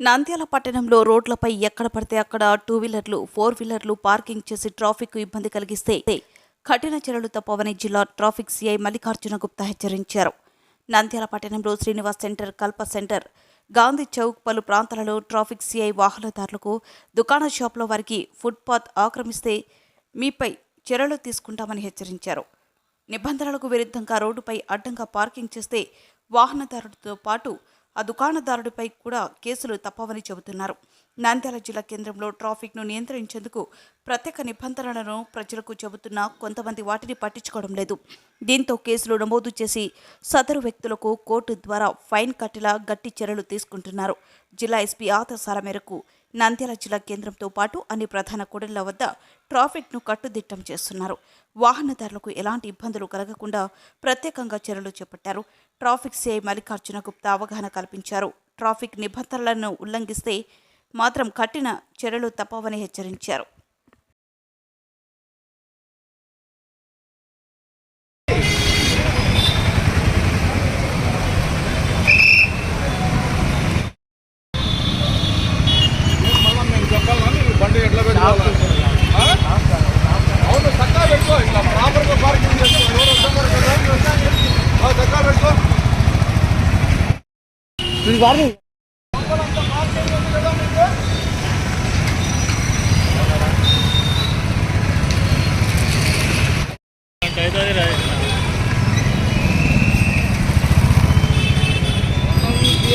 నంద్యాల పట్టణంలో రోడ్లపై ఎక్కడ పడితే అక్కడ టూ వీలర్లు ఫోర్ వీలర్లు పార్కింగ్ చేసి ట్రాఫిక్ ఇబ్బంది కలిగిస్తే కఠిన చర్యలు తప్పవని జిల్లా ట్రాఫిక్ సీఐ మల్లికార్జున గుప్తా హెచ్చరించారు. నంద్యాల పట్టణంలో శ్రీనివాస్ సెంటర్ కల్ప సెంటర్ గాంధీ చౌక్ పలు ప్రాంతాలలో ట్రాఫిక్ సీఐ వాహనదారులకు దుకాణ షాపుల వారికి ఫుట్పాత్ ఆక్రమిస్తే మీపై చర్యలు తీసుకుంటామని హెచ్చరించారు. నిబంధనలకు విరుద్ధంగా రోడ్డుపై అడ్డంగా పార్కింగ్ చేస్తే వాహనదారుడితో పాటు ఆ దుకాణదారుడిపై కూడా కేసులు తప్పవని చెబుతున్నారు. నంద్యాల జిల్లా కేంద్రంలో ట్రాఫిక్ను నియంత్రించేందుకు ప్రత్యేక నిబంధనలను ప్రజలకు చెబుతున్నా కొంతమంది వాటిని పట్టించుకోవడం లేదు. దీంతో కేసులు నమోదు చేసి సదరు వ్యక్తులకు కోర్టు ద్వారా ఫైన్ కట్టేలా గట్టి చర్యలు తీసుకుంటున్నారు. జిల్లా ఎస్పీ ఆదేశాల మేరకు నంద్యాల జిల్లా కేంద్రంతో పాటు అన్ని ప్రధాన కూడళ్ళ వద్ద ట్రాఫిక్ను కట్టుదిట్టం చేస్తున్నారు. వాహనదారులకు ఎలాంటి ఇబ్బందులు కలగకుండా ప్రత్యేకంగా చర్యలు చేపట్టారు. ట్రాఫిక్ సిఐ మల్లికార్జున గుప్తా అవగాహన కల్పించారు. ట్రాఫిక్ నిబంధనలను ఉల్లంఘిస్తే మాత్రం కఠిన చర్యలు తప్పవని హెచ్చరించారు మళ్ళా నేను చెప్పాలా నీకు బండి ఎట్లా పెట్టుకోవాలా? ఆ? అవును చక్కా పెట్టుకో ఇట్లా ప్రాపర్గా పార్కింగ్ చేసుకో ఎవరు వస్తున్నారు కదా ఆ, చక్కా పెట్టుకో ఇది పార్కింగ్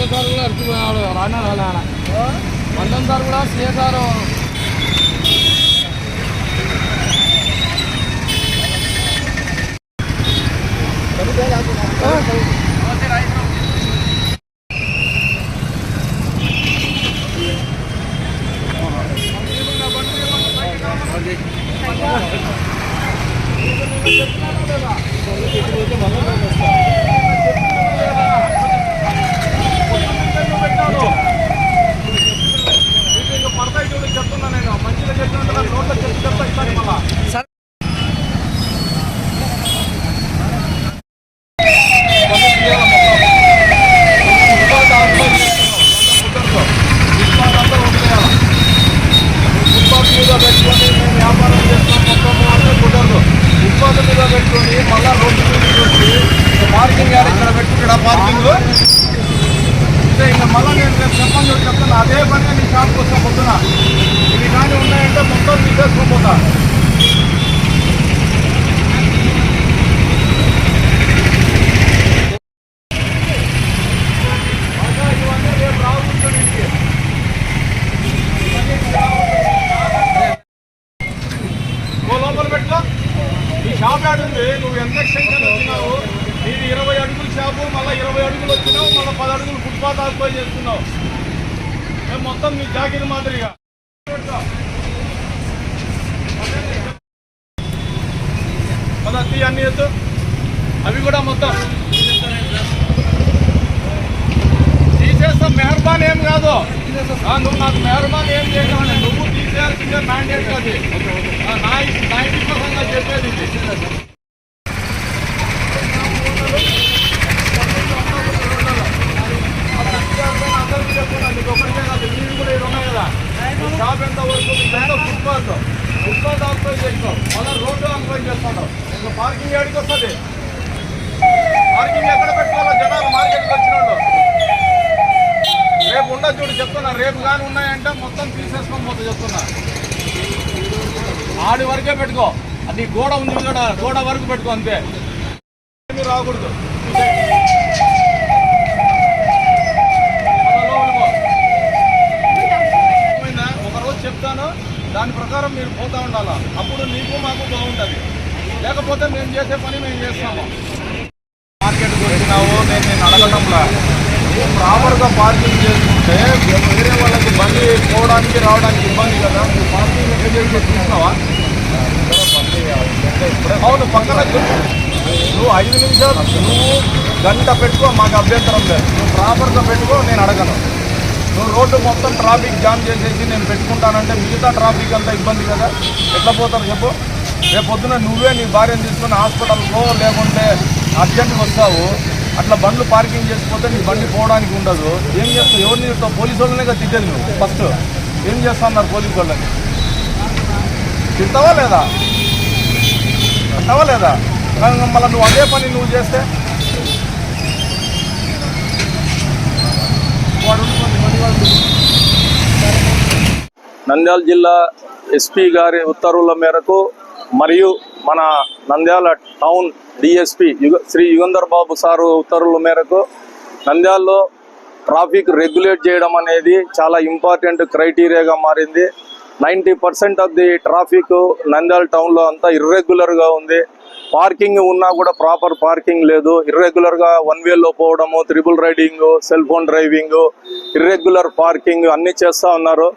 ఉంది కూడా అర్థమైనాడు రానే రాలే ఆయన సార్ కూడా సిఎస్ఆర్ మీకు ఇంకా పడతాయి చూడు చెప్తున్నా నేను మంచిగా చెప్పినట్టు నాకు నోట్లో చెప్పి చెప్తా ఇస్తాను మళ్ళా బండి తీయాలా మొత్తం. ఫుట్పాత్ ఆఫ్లో చేస్తున్నావు. కుదరదు. ఫుట్పాత్ అంతా వదిలేయాలా. ఫుట్పాత్ మీద పెట్టుకొని మేము వ్యాపారం చేస్తాం మొత్తం అంటే కుదరదు ఫుట్పాత్ మీద పెట్టుకొని మళ్ళా రోడ్డు మీద వచ్చి పార్కింగ్ ఇక్కడ పెట్టుకున్నాడా పార్కింగ్. అంటే ఇంకా మళ్ళీ నేను రేపు చెప్పండి చూడు చెప్తాను అదే పనిగా నీ షాప్కి వస్తా పొద్దున. ఇవి కానీ ఉన్నాయంటే మొత్తం తీసేసుకొని పోతా ఇవన్నీ రేపు రావచ్చు లోపల పెట్టుకో ఈ షాప్ యాడ్ ఉంది. నువ్వు ఎంత ఎక్స్టెన్షన్ వచ్చినావు నీది ఇరవై అడుగుల షాపు మళ్ళీ ఇరవై అడుగులు వచ్చినావు మళ్ళీ పది అడుగులు ఫుట్పాత్ ఆక్యుపై చేస్తున్నావు. మేము మొత్తం మీ జాకెట్ మాదిరిగా. పెట్టుకో. తీ అన్ని ఎత్తు. అవి కూడా మొత్తం. తీసేస్తాం మెహర్బాన్ ఏం కాదు. నువ్వు నాకు మెహర్బాన్ ఏం చేయగలను నువ్వు తీసేయాల్సిందే మ్యాండేట్ కాదు ఆ, నా నా ఇంటి కోసంగా చెప్పేది ఇది. అందరికీ చెప్తున్నా, నీకు ఒకరికే కాదు, నీవి కూడా ఈడ ఉన్నాయి కదా. ఈ షాప్ ఎంత వరకు ఇదంతా ఫుట్పాత్ ఫుట్పాత్ ఆక్యుపై చేస్తావు మళ్ళీ రోడ్డు ఆక్యుపై అసలు పార్కింగ్ ఏడికి వస్తుంది? పార్కింగ్ ఎక్కడ పెట్టుకోవాలో జనాలు మార్కెట్కి వచ్చినాడు రేపు ఉండదు చూడు చెప్తున్నా. రేపు కానీ ఉన్నాయంటే మొత్తం తీసేసుకొని పోతా చెప్తున్నా. ఆడి వరకే పెట్టుకో. అది గోడ ఉంది కూడా గోడ వరకు పెట్టుకో అంతే. రాకూడదు. ఒకరోజు ఒక రోజు చెప్తాను దాని ప్రకారం మీరు పోతా ఉండాలా? అప్పుడు నీకు మాకు బాగుంటుంది. లేకపోతే మేము చేసే పని మేము చేస్తాము. మార్కెట్కి వచ్చినావు నేను నేను అడగటంలా. నువ్వు ప్రాపర్గా పార్కింగ్ చేసుకుంటే వేరే వాళ్ళకి బండి పోవడానికి రావడానికి ఇబ్బంది కదా. నువ్వు పార్కింగ్ ఎక్కడ చేసి చూసినావా? అవును పక్కన నువ్వు ఐదు నిమిషాలు నువ్వు గంట పెట్టుకో మాకు అభ్యంతరం లేదు. నువ్వు ప్రాపర్గా పెట్టుకో నేను అడగను. నువ్వు రోడ్డు మొత్తం ట్రాఫిక్ జామ్ చేసేసి నేను పెట్టుకుంటానంటే మిగతా ట్రాఫిక్ అంతా ఇబ్బంది కదా. ఎట్లా పోతారు చెప్పు. రేపు పొద్దున నువ్వే నీ భార్యను తీసుకుని హాస్పిటల్కో లేకుంటే అర్జెంట్గా వస్తావు. అట్లా బండ్లు పార్కింగ్ చేసిపోతే నీ బండి పోవడానికి ఉండదు. ఏం చేస్తావు? ఎవరిని తిడతావు పోలీసు వాళ్ళనే కదా తిట్టేది నువ్వు ఫస్ట్ ఏం చేస్తా అన్నారు పోలీసు వాళ్ళని? తిడతావా లేదా? అంటావా లేదా? మళ్ళీ నువ్వు అదే పని నువ్వు చేస్తే? నంద్యాల జిల్లా ఎస్పీ గారి ఉత్తర్వుల మేరకు మరియు మన నంద్యాల టౌన్ డిఎస్పి యుగ శ్రీ యుగంధర్ బాబు సారు ఉత్తర్వుల మేరకు నంద్యాలలో ట్రాఫిక్ రెగ్యులేట్ చేయడం అనేది చాలా ఇంపార్టెంట్ క్రైటీరియాగా మారింది. Ninety percent of the traffic Nandyal టౌన్లో అంతా ఇర్రెగ్యులర్గా ఉంది. పార్కింగ్ ఉన్నా కూడా ప్రాపర్ పార్కింగ్ లేదు. ఇర్రెగ్యులర్గా వన్ వేలో పోవడము triple riding cell phone driving irregular parking అన్నీ చేస్తూ ఉన్నారు.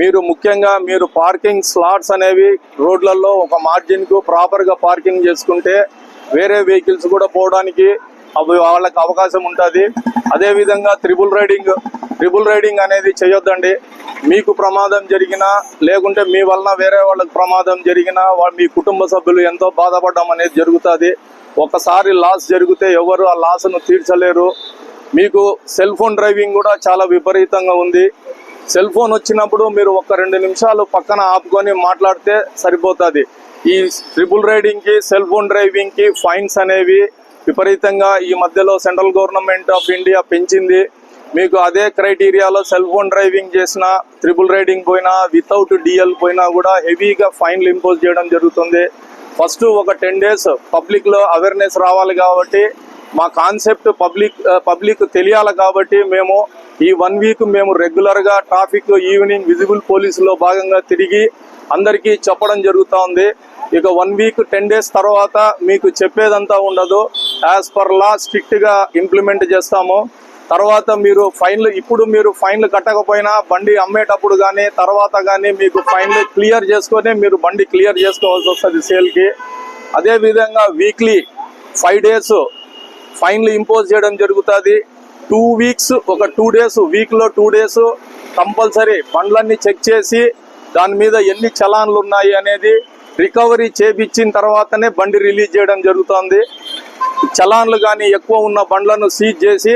మీరు ముఖ్యంగా మీరు పార్కింగ్ స్లాట్స్ అనేవి రోడ్లలో ఒక మార్జిన్కు ప్రాపర్గా పార్కింగ్ చేసుకుంటే వేరే వెహికల్స్ కూడా పోవడానికి అవి వాళ్ళకి అవకాశం ఉంటుంది. అదేవిధంగా త్రిబుల్ రైడింగ్ ట్రిబుల్ రైడింగ్ అనేది చేయొద్దండి. మీకు ప్రమాదం జరిగినా లేకుంటే మీ వలన వేరే వాళ్ళకి ప్రమాదం జరిగినా మీ కుటుంబ సభ్యులు ఎంతో బాధపడడం అనేది జరుగుతుంది. ఒకసారి లాస్ జరిగితే ఎవరు ఆ లాస్ను తీర్చలేరు. మీకు సెల్ ఫోన్ డ్రైవింగ్ కూడా చాలా విపరీతంగా ఉంది. సెల్ ఫోన్ వచ్చినప్పుడు మీరు ఒక రెండు నిమిషాలు పక్కన ఆపుకొని మాట్లాడితే సరిపోతుంది. ఈ ట్రిపుల్ రైడింగ్కి సెల్ ఫోన్ డ్రైవింగ్కి ఫైన్స్ అనేవి విపరీతంగా ఈ మధ్యలో సెంట్రల్ గవర్నమెంట్ ఆఫ్ ఇండియా పెంచింది. మీకు అదే క్రైటీరియాలో సెల్ ఫోన్ డ్రైవింగ్ చేసిన ట్రిపుల్ రైడింగ్ పోయినా వితౌట్ డిఎల్ పోయినా కూడా హెవీగా ఫైన్లు ఇంపోజ్ చేయడం జరుగుతుంది. ఫస్ట్ ఒక టెన్ డేస్ పబ్లిక్లో అవేర్నెస్ రావాలి కాబట్టి మా కాన్సెప్ట్ పబ్లిక్ పబ్లిక్ తెలియాలి కాబట్టి మేము ఈ వన్ వీక్ మేము రెగ్యులర్గా ట్రాఫిక్ ఈవినింగ్ విజిబుల్ పోలీసులో భాగంగా తిరిగి అందరికీ చెప్పడం జరుగుతూ ఉంది. ఇక వన్ వీక్ టెన్ డేస్ తర్వాత మీకు చెప్పేదంతా ఉండదు. యాజ్ పర్ లా స్ట్రిక్ట్గా ఇంప్లిమెంట్ చేస్తాము. తర్వాత మీరు ఫైన్లు ఇప్పుడు మీరు ఫైన్లు కట్టకపోయినా బండి అమ్మేటప్పుడు కానీ తర్వాత కానీ మీకు ఫైన్లు క్లియర్ చేసుకొని మీరు బండి క్లియర్ చేసుకోవాల్సి వస్తుంది సేల్కి. అదేవిధంగా వీక్లీ ఫైవ్ డేస్ ఫైన్లు ఇంపోజ్ చేయడం జరుగుతుంది. టూ వీక్స్ ఒక టూ డేస్ వీక్లో టూ డేస్ కంపల్సరీ బండ్లన్నీ చెక్ చేసి దాని మీద ఎన్ని చలాన్లు ఉన్నాయి అనేది రికవరీ చేపించిన తర్వాతనే బండి రిలీజ్ చేయడం జరుగుతుంది. చలాన్లు కానీ ఎక్కువ ఉన్న బండ్లను సీజ్ చేసి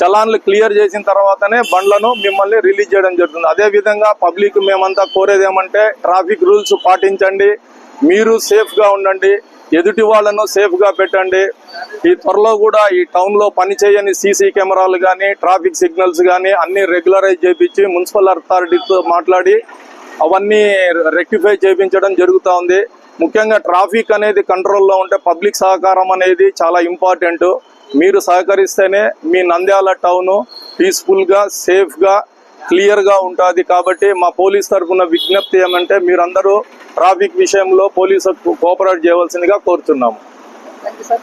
చలాన్లు క్లియర్ చేసిన తర్వాతనే బండ్లను మిమ్మల్ని రిలీజ్ చేయడం జరుగుతుంది. అదే విధంగా పబ్లిక్ మేమంతా కోరేది ఏమంటే ట్రాఫిక్ రూల్స్ పాటించండి మీరు సేఫ్గా ఉండండి ఎదుటి వాళ్ళను సేఫ్గా పెట్టండి. ఈ త్వరలో కూడా ఈ టౌన్లో పనిచేయని సీసీ కెమెరాలు కానీ ట్రాఫిక్ సిగ్నల్స్ కానీ అన్ని రెగ్యులరైజ్ చేపించి మున్సిపల్ అథారిటీతో మాట్లాడి అవన్నీ రెక్టిఫై చేయించడం జరుగుతూ ఉంది. ముఖ్యంగా ట్రాఫిక్ అనేది కంట్రోల్లో ఉంటే పబ్లిక్ సహకారం అనేది చాలా ఇంపార్టెంట్ మీరు సహకరిస్తేనే మీ నంద్యాల టౌన్ పీస్ఫుల్గా సేఫ్గా క్లియర్గా ఉంటుంది. కాబట్టి మా పోలీస్ తరఫున విజ్ఞప్తి ఏమంటే మీరందరూ ట్రాఫిక్ విషయంలో పోలీసులకు కోఆపరేట్ చేయవలసిందిగా కోరుతున్నాము. Thank you sir